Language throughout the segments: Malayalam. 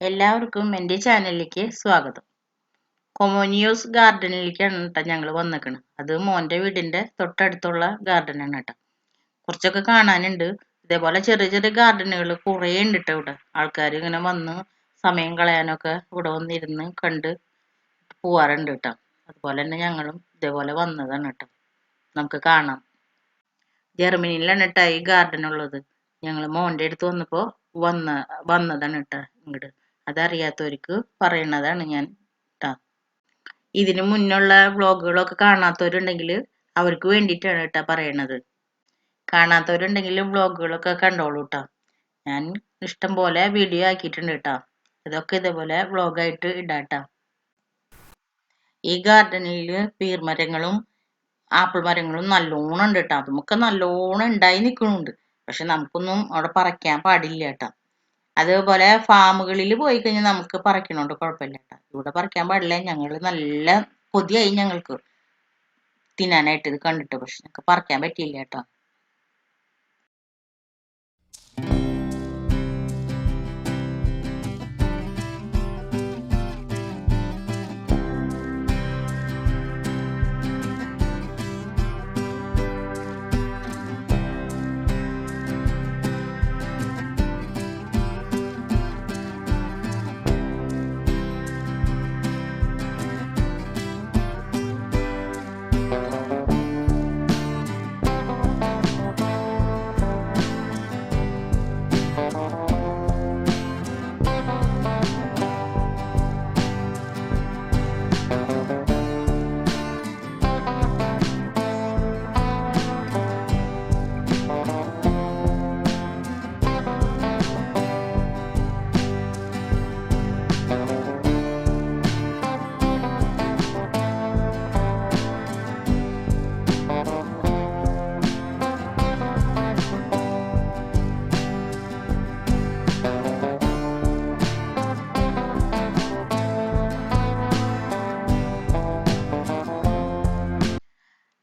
എല്ലാവർക്കും എന്റെ ചാനലിലേക്ക് സ്വാഗതം. കൊമോനിയോസ് ഗാർഡനിലേക്കാണ് കേട്ടോ ഞങ്ങൾ വന്നേക്കണത്. അത് മോന്റെ വീടിന്റെ തൊട്ടടുത്തുള്ള ഗാർഡനാണ് കേട്ടോ. കുറച്ചൊക്കെ കാണാനുണ്ട്. ഇതേപോലെ ചെറിയ ചെറിയ ഗാർഡനുകൾ കുറേ ഉണ്ട് കേട്ടോ ഇവിടെ. ആൾക്കാർ ഇങ്ങനെ വന്ന് സമയം കളയാനൊക്കെ ഇവിടെ വന്നിരുന്ന് കണ്ട് പോവാറുണ്ട് കേട്ടോ. അതുപോലെ തന്നെ ഞങ്ങളും ഇതേപോലെ വന്നതാണ് കേട്ടോ. നമുക്ക് കാണാം. ജർമ്മനിയിലാണ് കേട്ടോ ഈ ഗാർഡൻ ഉള്ളത്. ഞങ്ങൾ മോന്റെ അടുത്ത് വന്നപ്പോൾ വന്ന വന്നതാണ് കേട്ടോ ഇങ്ങോട്ട് അതറിയാത്തവർക്ക് പറയണതാണ് ഞാൻ കേട്ടോ ഇതിനു മുന്നുള്ള വ്ളോഗുകളൊക്കെ കാണാത്തവരുണ്ടെങ്കിൽ അവർക്ക് വേണ്ടിയിട്ടാണ് കേട്ടോ പറയണത്. കാണാത്തവരുണ്ടെങ്കിൽ വ്ളോഗുകളൊക്കെ കണ്ടോളൂ കേട്ടോ ഞാൻ ഇഷ്ടം പോലെ വീഡിയോ ആക്കിയിട്ടുണ്ട് കേട്ടോ ഇതൊക്കെ ഇതേപോലെ വ്ളോഗായിട്ട് ഇടാട്ടോ ഈ ഗാർഡനിൽ പീർമരങ്ങളും ആപ്പിൾ മരങ്ങളും നല്ലോണം ഉണ്ട് കേട്ടോ അതുമൊക്കെ നല്ലോണം ഉണ്ടായി നിൽക്കുന്നുണ്ട് പക്ഷെ നമുക്കൊന്നും അവിടെ പറിക്കാൻ പാടില്ല കേട്ടോ അതേപോലെ ഫാമുകളിൽ പോയി കഴിഞ്ഞാൽ നമുക്ക് പറിക്കണോണ്ട് കുഴപ്പമില്ല ഇവിടെ പറിക്കാൻ പാടില്ല. ഞങ്ങൾ നല്ല കൊതിയായി ഞങ്ങൾക്ക്. തിന്നാനായിട്ട് ഇത് കണ്ടിട്ട് പക്ഷെ ഞങ്ങൾക്ക് പറിക്കാൻ പറ്റിയില്ല കേട്ടോ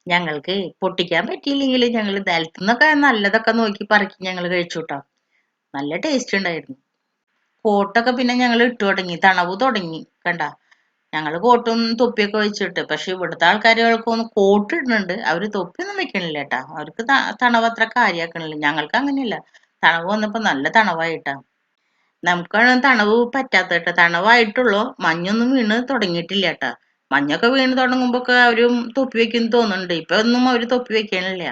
ഞങ്ങൾക്ക് പൊട്ടിക്കാൻ പറ്റിയില്ലെങ്കിൽ ഞങ്ങൾ നിലത്തുനിന്നൊക്കെ നല്ലതൊക്കെ നോക്കി പറക്കി ഞങ്ങൾ കഴിച്ചു കേട്ടോ നല്ല ടേസ്റ്റ് ഉണ്ടായിരുന്നു. കോട്ടൊക്കെ പിന്നെ ഞങ്ങൾ ഇട്ടു തുടങ്ങി. തണവ് തുടങ്ങി കണ്ട? ഞങ്ങൾ കോട്ടും തൊപ്പിയൊക്കെ വെച്ചിട്ട്. പക്ഷെ ഇവിടുത്തെ ആൾക്കാരുകൾക്കൊന്നും കോട്ട് ഇടുന്നുണ്ട്. അവർ തൊപ്പിയൊന്നും വെക്കണില്ല കേട്ടാ. അവർക്ക് തണവ് അത്ര കാര്യാക്കണില്ല. ഞങ്ങൾക്ക് അങ്ങനെയല്ല. തണവ് വന്നപ്പോൾ നല്ല തണവായിട്ടാ. നമുക്കാണ് തണവ് പറ്റാത്ത കേട്ടോ. തണവായിട്ടുള്ളൂ. മഞ്ഞൊന്നും വീണ് തുടങ്ങിയിട്ടില്ല കേട്ടാ. മഞ്ഞൊക്കെ വീണ് തുടങ്ങുമ്പോ ഒക്കെ അവരും തൊപ്പി വെക്കും തോന്നുന്നുണ്ട്. ഇപ്പൊ ഒന്നും അവർ തൊപ്പി വെക്കണില്ല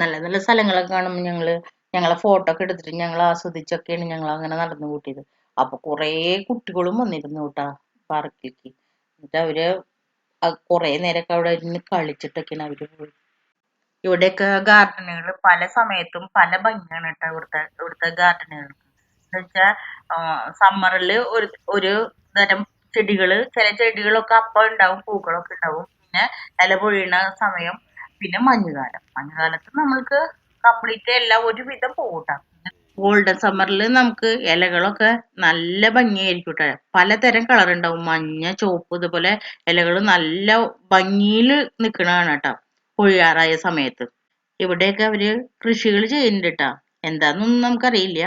നല്ല നല്ല സ്ഥലങ്ങളൊക്കെ കാണുമ്പോൾ ഞങ്ങൾ ഞങ്ങളെ ഫോട്ടോ ഒക്കെ എടുത്തിട്ട് ഞങ്ങൾ ആസ്വദിച്ചൊക്കെയാണ് ഞങ്ങൾ അങ്ങനെ നടന്നു കൂട്ടിയത്. അപ്പൊ കുറേ കുട്ടികളും വന്നിരുന്നു കേട്ടാ പാർക്കിലേക്ക് എന്നിട്ട് അവർ കുറേ നേരമൊക്കെ അവിടെ ഇരുന്ന് കളിച്ചിട്ടൊക്കെയാണ് അവർ പോയി ഇവിടെയൊക്കെ ഗാർഡനുകൾ പല സമയത്തും പല ഭംഗിയാണ് കേട്ടോ ഇവിടുത്തെ ഇവിടുത്തെ ഗാർഡനുകൾ എന്നുവെച്ചാ സമ്മറിൽ ഒരു ഒരു തരം ചെടികൾ ചില ചെടികളൊക്കെ അപ്പം ഉണ്ടാവും പൂക്കളൊക്കെ ഉണ്ടാവും. പിന്നെ ഇല പൊഴിയണ സമയം പിന്നെ മഞ്ഞുകാലം. മഞ്ഞുകാലത്ത് നമ്മൾക്ക് കംപ്ലീറ്റ് എല്ലാം ഒരുവിധം പോകട്ടെ ഗോൾഡൻ സമ്മറിൽ നമുക്ക് ഇലകളൊക്കെ നല്ല ഭംഗിയായിരിക്കും ട്ടോ. പലതരം കളർ ഉണ്ടാവും മഞ്ഞ ചുവപ്പ് ഇതുപോലെ ഇലകൾ നല്ല ഭംഗിയിൽ നിൽക്കണതാണ് കേട്ടോ പൊഴിയാറായ സമയത്ത്. ഇവിടെയൊക്കെ അവർ കൃഷികൾ ചെയ്യുന്നുണ്ട് ട്ടാ. എന്താന്നൊന്നും നമുക്കറിയില്ല.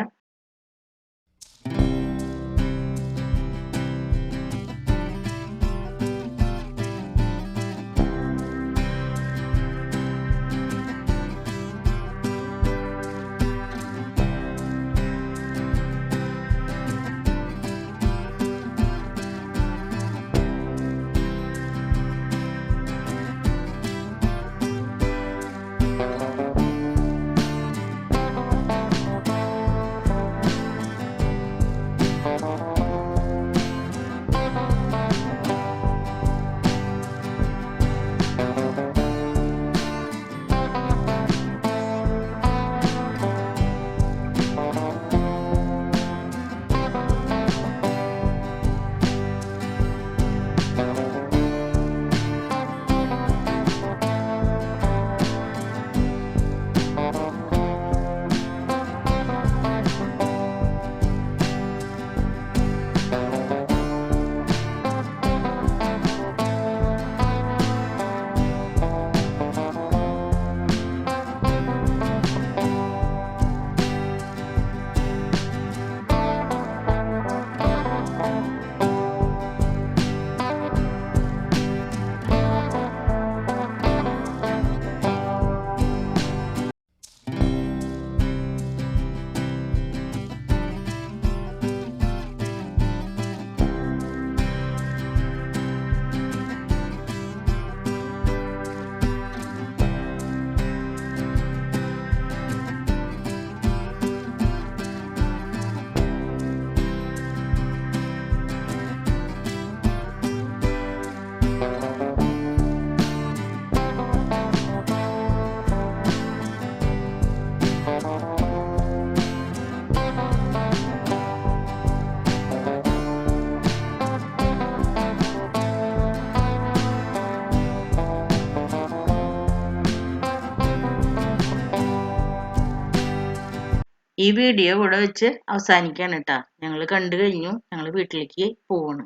ഈ വീഡിയോ ഇവിടെ വെച്ച് അവസാനിക്കാണ് കേട്ടോ ഞങ്ങൾ കണ്ടു കഴിഞ്ഞു. ഞങ്ങൾ വീട്ടിലേക്ക് പോവാണ്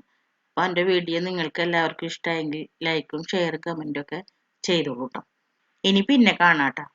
അപ്പോൾ എന്റെ വീഡിയോ നിങ്ങൾക്ക് എല്ലാവർക്കും ഇഷ്ടമായെങ്കിൽ ലൈക്കും ഷെയറും കമന്റും ഒക്കെ ചെയ്തോളൂ കേട്ടോ ഇനി പിന്നെ കാണാം കേട്ടോ